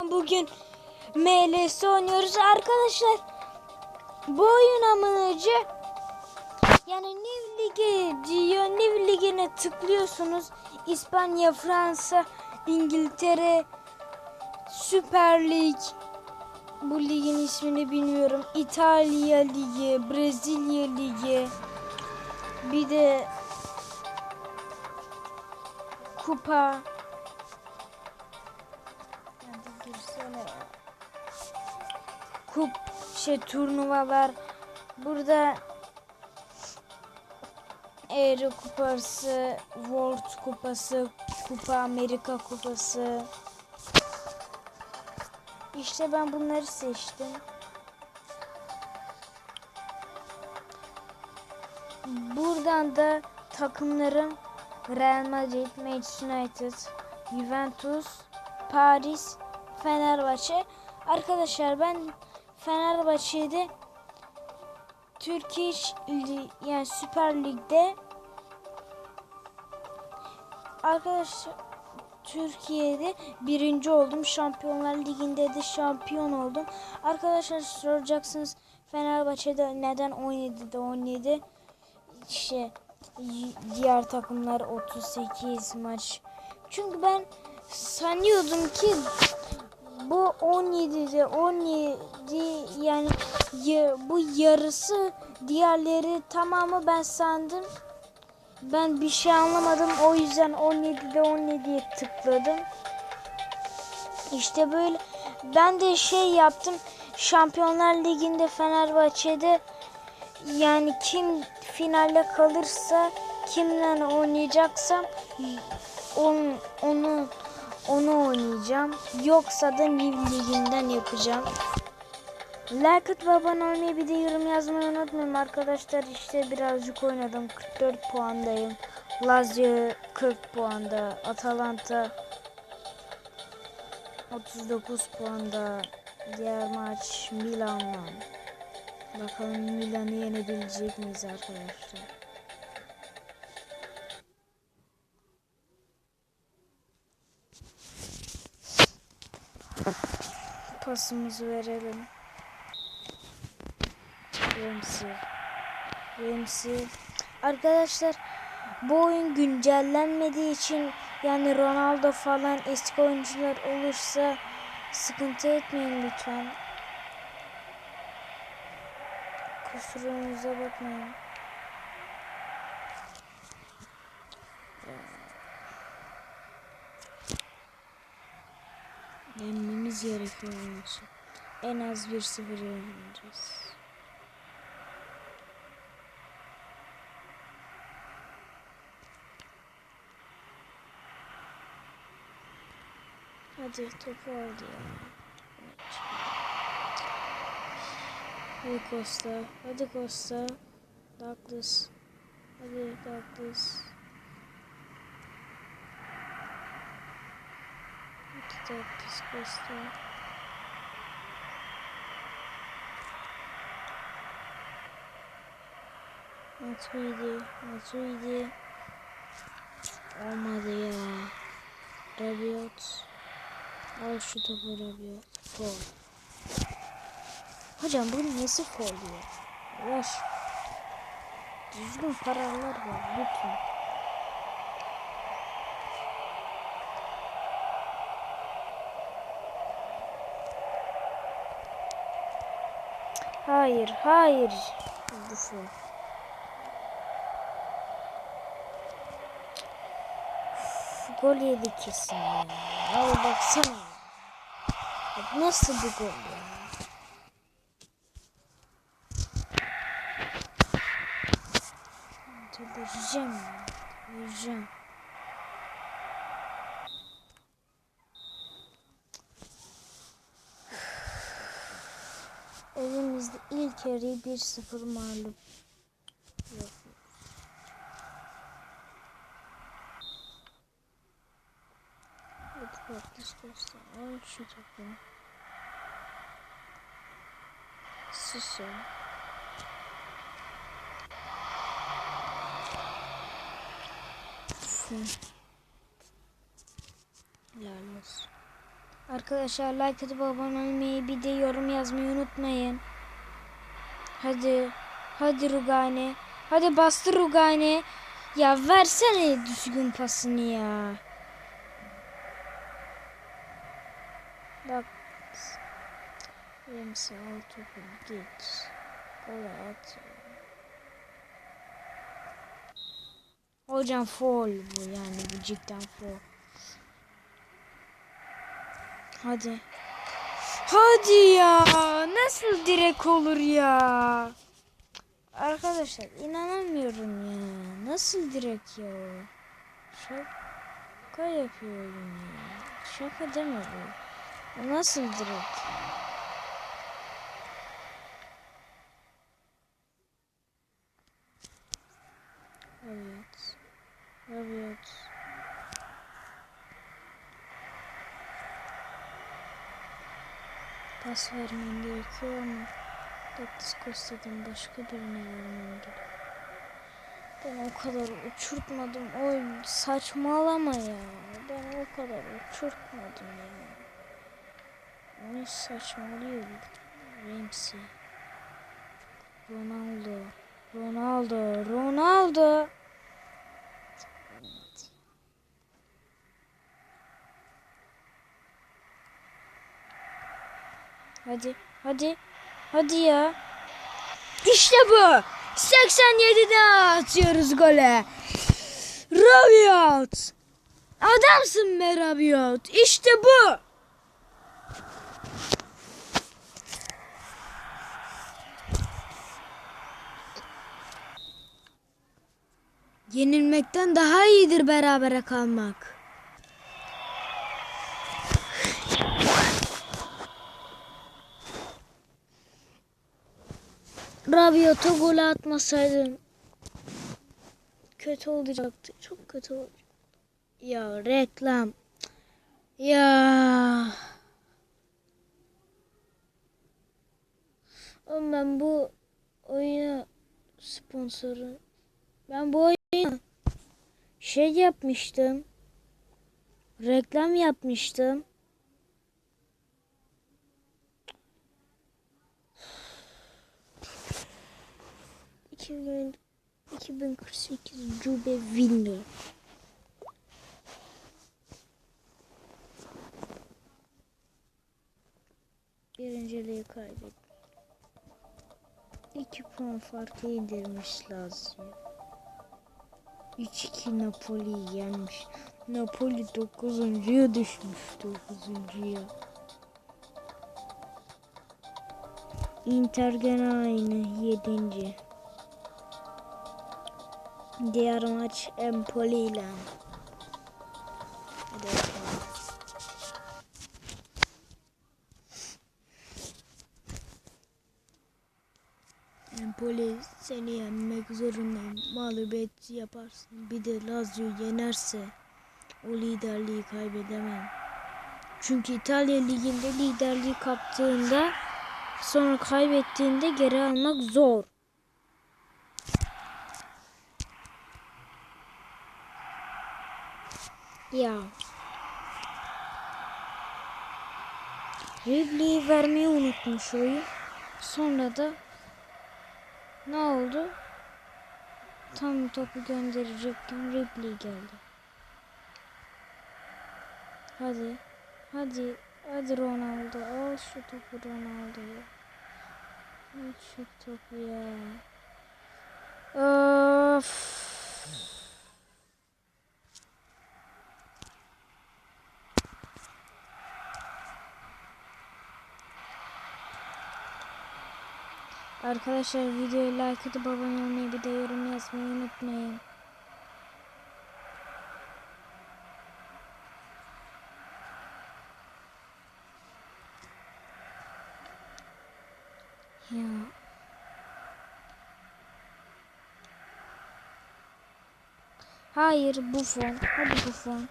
Bugün MLS oynuyoruz arkadaşlar. Bu oyun amacı yani New Lig'e diyor. New Lig'ine tıklıyorsunuz. İspanya, Fransa, İngiltere, Süper Lig. Bu ligin ismini bilmiyorum. İtalya Ligi, Brezilya Ligi. Bir de kupa. Girsene. Kup şey turnuvalar. Burada Euro kupası, World kupası, Kupa Amerika kupası. İşte ben bunları seçtim. Buradan da takımlarım Real Madrid, Manchester United, Juventus, Paris, Fenerbahçe. Arkadaşlar ben Fenerbahçe'de Türkiye yani Süper Lig'de arkadaşlar Türkiye'de birinci oldum. Şampiyonlar Ligi'nde de şampiyon oldum. Arkadaşlar soracaksınız Fenerbahçe'de neden 17'de 17 işte diğer takımlar 38 maç. Çünkü ben sanıyordum ki bu 17'de 17 yani ya, bu yarısı diğerleri tamamı ben sandım. Ben bir şey anlamadım. O yüzden 17'de 17'ye tıkladım. İşte böyle ben de şey yaptım. Şampiyonlar Ligi'nde Fenerbahçe'de yani kim finalde kalırsa kimle oynayacaksam onu onu onu oynayacağım. Yoksa da New Ligi'nden yapacağım. Like atıp abone olmayı bir de yorum yazmayı unutmayın arkadaşlar. İşte birazcık oynadım. 44 puandayım. Lazio 40 puanda. Atalanta 39 puanda. Diğer maç Milan'la. Bakalım Milan'ı yenebilecek miyiz arkadaşlar? Pasımızı verelim. Ramsey. Ramsey. Arkadaşlar bu oyun güncellenmediği için yani Ronaldo falan eski oyuncular olursa sıkıntı etmeyin lütfen. Kusurumuza bakmayın. Yenmemiz gerekiyor. En az 1-0 yeneceğiz. Hadi topu aldı ya. Hadi Costa. Hadi Costa. Douglas. Hadi Douglas. Hadi Douglas Costa. Matuidi. Matuidi. Olmadı ya. Rabiot. Al şu topu Rabiot. Gol. Hocam bu nesi foul ya? Yaş. Düzgün kararlar var lütfen. Hayır, hayır. Bu foul. Üf, Gol yedi kesin ya. Al baksana. Ya Nasıl bir gol ya? Delireceğim ya. Delireceğim. Elimizde ilk yarı 1-0 mağlup. Göster. Al şu topu. Susun. Olsun. Arkadaşlar like atıp abone olmayı bir de yorum yazmayı unutmayın. Hadi. Hadi Rugani. Hadi bastır Rugani. Ya versene düzgün pasını ya. Bak. Remsi al topu git. Gol at. Hocam foul bu yani bu cidden foul. Hadi. Hadi ya. Nasıl direk olur ya? Arkadaşlar inanamıyorum ya. Nasıl direk ya? Şaka yapıyorum ya. Şaka deme. Bu Nasıl direk? Evet. Evet. Pas vermem gerekiyor ama Douglas Costa'dan başka birine vermem gerekiyor. Ben o kadar uçurtmadım. O saçmalama ya. Ben o kadar uçurtmadım ya. Ne saçmalıyor Ramsey. Ronaldo. Ronaldo. Ronaldo. Hadi, hadi, hadi ya. İşte bu. 87'de atıyoruz gole. Rabiot. Adamsın be Rabiot. İşte bu. Yenilmekten daha iyidir berabere kalmak. Rabiot'a gol atmasaydın kötü olacaktı. Çok kötü olacak. Ya reklam. Ya. Oğlum ben bu oyuna sponsoru ben bu oyuna şey yapmıştım. Reklam yapmıştım. İki bin, 2048 Cube Winner. Birinciliği kaybettim. 2 puan farkı indirmiş Lazio. 3-2 Napoli yenmiş. Napoli 9.ya düşmüş 9.ya. Inter gene aynı 7. Diğer maç Empoli ile. Empoli seni yenmek zorundayım. Mağlubiyet yaparsın. Bir de Lazio yenerse o liderliği kaybedemem. Çünkü İtalya Ligi'nde liderliği kaptığında sonra kaybettiğinde geri almak zor. Ya. Ribley'i vermeyi unutmuş oyun. Sonra da ne oldu? Tam topu gönderecektim. Ripley geldi. Hadi. Hadi. Hadi Ronaldo. Al şu topu Ronaldo'ya. Al şu topu ya. Of. Arkadaşlar videoyu like atıp abone olmayı bir de yorum yazmayı unutmayın. Ya. Hayır Buffon. Hadi Buffon.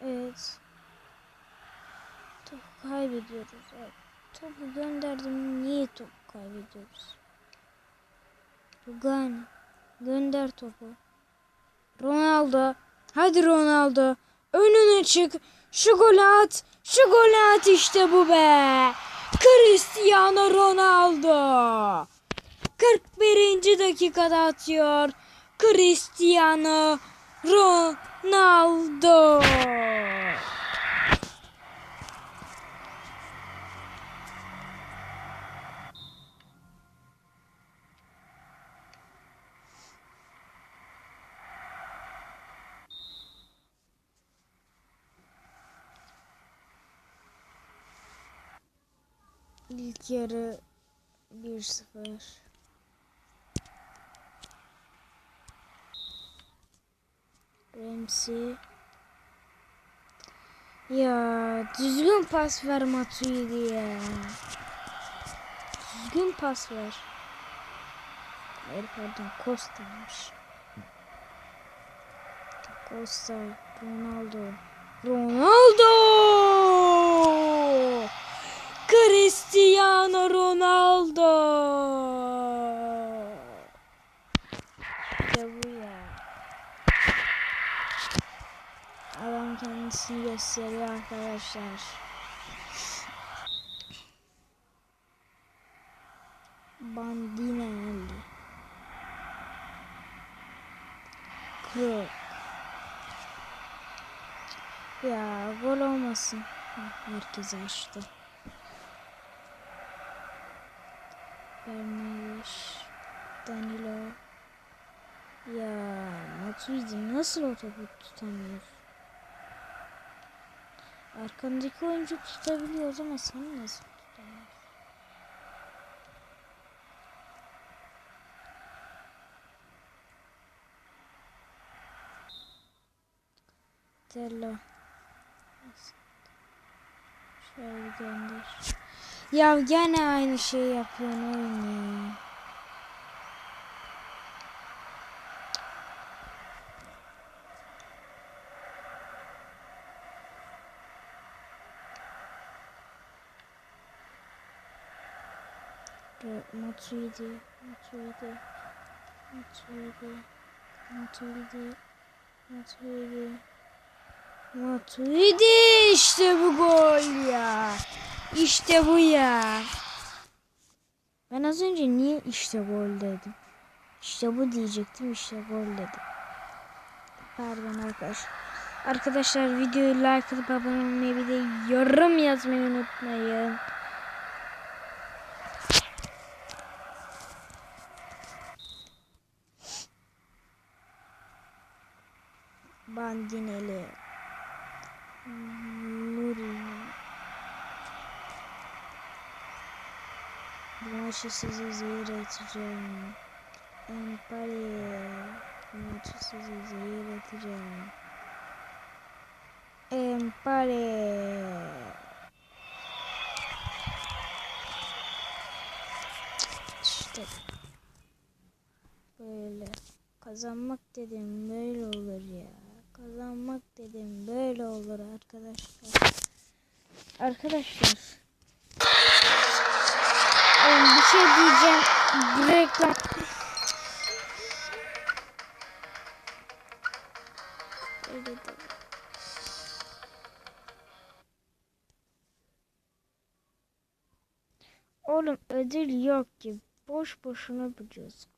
Evet. Topu kaybediyoruz. Evet. Topu gönderdim. Niye topu kaybediyoruz? Rugan. Gönder topu. Ronaldo. Hadi Ronaldo. Önüne çık. Şu golü at. Şu golü at işte bu be. Cristiano Ronaldo. 41. dakikada atıyor. Cristiano Ronaldo. İlk yarı 1-0. Ramsey. Ya düzgün pas ver Matuidi ya. Düzgün pas ver. Hayır pardon Costa'mış. Costa, Ronaldo. Ronaldo! Cristiano Ronaldo. İşte bu ya. Adam kendisini gösteriyor arkadaşlar. Bandinelli. Krok. Ya gol olmasın. Herkes açtı. Ya Matuidi nasıl o topu tutamıyor? Arkandaki oyuncu tutabiliyor ama sen nasıl tutamıyorsun? Tello. Şöyle gönder. Ya gene aynı şeyi yapıyorsun oyun ya. Matuidi, Matuidi, Matuidi, Matuidi, Matuidi, Matuidi işte bu gol ya. İşte bu ya. Ben az önce niye işte gol dedim? İşte bu diyecektim işte gol dedim. Pardon arkadaşlar. Arkadaşlar videoyu like atıp abone olmayı bir de yorum yazmayı unutmayın. Bandineli. Bu maçı size zehir edeceğim. Bu maçı size zehir edeceğim. Empire. İşte böyle kazanmak dedim böyle olur ya. Kazanmak dedim böyle olur arkadaşlar. Arkadaşlar. Bir şey diyeceğim. Reklam. Öyle de. Oğlum ödül yok ki. Boş boşuna biliyorsun.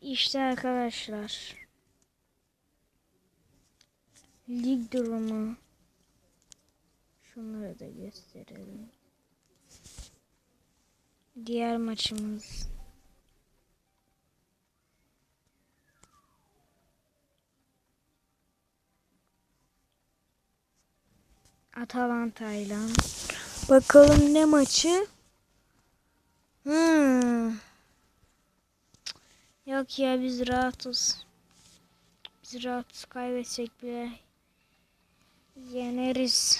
İşte arkadaşlar. Lig durumu. Şunları da gösterelim. Diğer maçımız. Atalanta ile. Bakalım ne maçı? Hmm. Yok ya biz rahatız. Biz rahatız kaybetsek bile yeneriz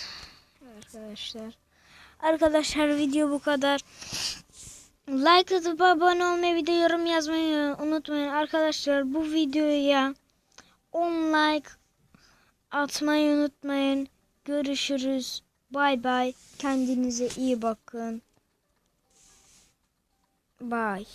arkadaşlar. Arkadaşlar video bu kadar. Like atıp abone olmayı bir de yorum yazmayı unutmayın. Arkadaşlar bu videoya 10 like atmayı unutmayın. Görüşürüz. Bay bay. Kendinize iyi bakın. Bye.